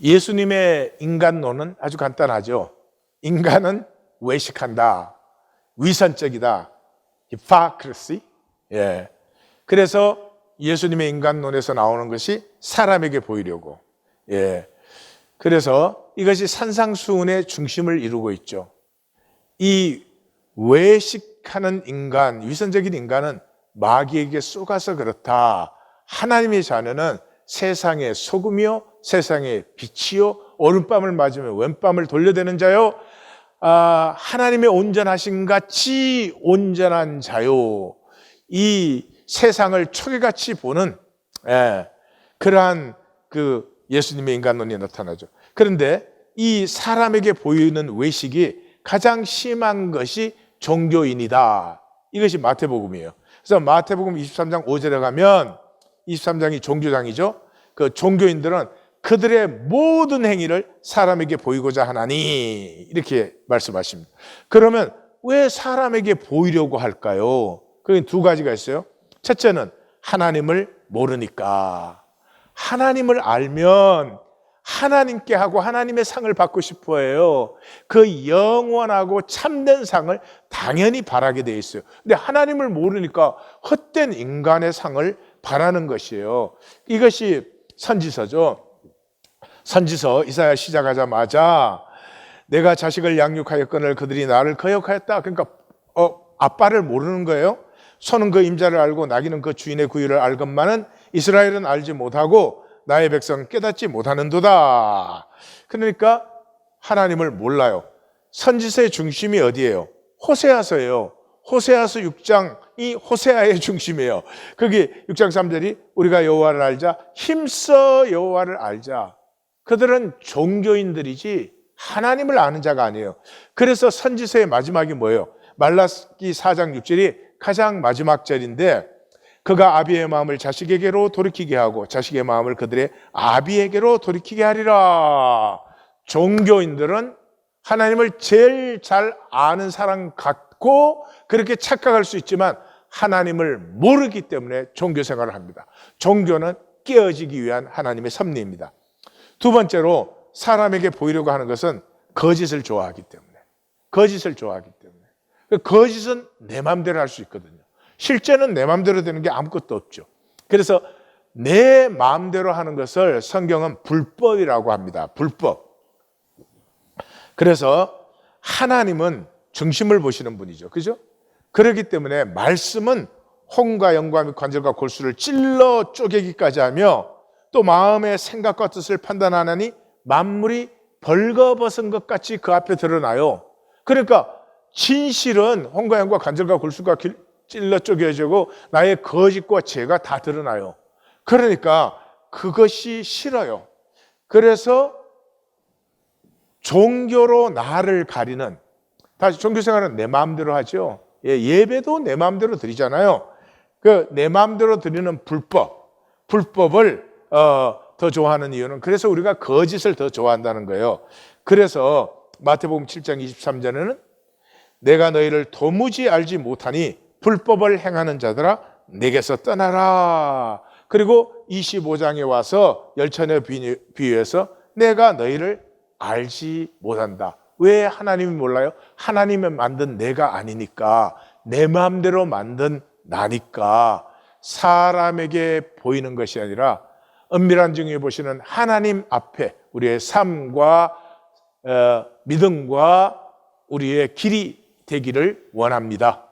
예수님의 인간론은 아주 간단하죠. 인간은 외식한다. 위선적이다. 히파크리시. 예. 그래서 예수님의 인간론에서 나오는 것이 사람에게 보이려고. 예. 그래서 이것이 산상수훈의 중심을 이루고 있죠. 이 외식하는 인간, 위선적인 인간은 마귀에게 쏘가서 그렇다. 하나님의 자녀는 세상의 소금이요, 세상의 빛이요, 오른밤을 맞으면 왼밤을 돌려대는 자요, 아, 하나님의 온전하신 같이 온전한 자요. 이 세상을 초계같이 보는 예, 그러한 그 예수님의 인간론이 나타나죠. 그런데 이 사람에게 보이는 외식이 가장 심한 것이 종교인이다. 이것이 마태복음이에요. 그래서 마태복음 23장 5절에 가면 23장이 종교장이죠. 그 종교인들은 그들의 모든 행위를 사람에게 보이고자 하나니 이렇게 말씀하십니다. 그러면 왜 사람에게 보이려고 할까요? 그게 두 가지가 있어요. 첫째는 하나님을 모르니까 하나님을 알면 하나님께 하고 하나님의 상을 받고 싶어 해요. 그 영원하고 참된 상을 당연히 바라게 돼 있어요. 근데 하나님을 모르니까 헛된 인간의 상을 바라는 것이에요. 이것이 선지서죠. 선지서 이사야 시작하자마자 내가 자식을 양육하였거늘 그들이 나를 거역하였다. 그러니까 어, 아빠를 모르는 거예요. 소는 그 임자를 알고 나귀는 그 주인의 구유를 알건만은 이스라엘은 알지 못하고 나의 백성은 깨닫지 못하는도다. 그러니까 하나님을 몰라요. 선지서의 중심이 어디예요? 호세아서예요. 호세아서 6장이 호세아의 중심이에요. 거기 6장 3절이 우리가 여호와를 알자 힘써 여호와를 알자. 그들은 종교인들이지 하나님을 아는 자가 아니에요. 그래서 선지서의 마지막이 뭐예요? 말라기 4장 6절이 가장 마지막 절인데 그가 아비의 마음을 자식에게로 돌이키게 하고 자식의 마음을 그들의 아비에게로 돌이키게 하리라. 종교인들은 하나님을 제일 잘 아는 사람 같 고 그렇게 착각할 수 있지만 하나님을 모르기 때문에 종교 생활을 합니다. 종교는 깨어지기 위한 하나님의 섭리입니다. 두 번째로 사람에게 보이려고 하는 것은 거짓을 좋아하기 때문에 거짓을 좋아하기 때문에 그 거짓은 내 마음대로 할 수 있거든요. 실제는 내 마음대로 되는 게 아무것도 없죠. 그래서 내 마음대로 하는 것을 성경은 불법이라고 합니다. 불법. 그래서 하나님은 중심을 보시는 분이죠. 그죠? 그렇기 때문에 말씀은 혼과 영과 및 관절과 골수를 찔러 쪼개기까지 하며 또 마음의 생각과 뜻을 판단하느니 만물이 벌거벗은 것 같이 그 앞에 드러나요. 그러니까 진실은 혼과 영과 관절과 골수가 찔러 쪼개지고 나의 거짓과 죄가 다 드러나요. 그러니까 그것이 싫어요. 그래서 종교로 나를 가리는 다시 종교 생활은 내 마음대로 하죠. 예, 예배도 내 마음대로 드리잖아요. 그 내 마음대로 드리는 불법, 불법을 어, 더 좋아하는 이유는 그래서 우리가 거짓을 더 좋아한다는 거예요. 그래서 마태복음 7장 23절에는 내가 너희를 도무지 알지 못하니 불법을 행하는 자들아 내게서 떠나라. 그리고 25장에 와서 열천에 비유해서 내가 너희를 알지 못한다. 왜 하나님이 몰라요? 하나님이 만든 내가 아니니까 내 마음대로 만든 나니까 사람에게 보이는 것이 아니라 은밀한 중에 보시는 하나님 앞에 우리의 삶과 어, 믿음과 우리의 길이 되기를 원합니다.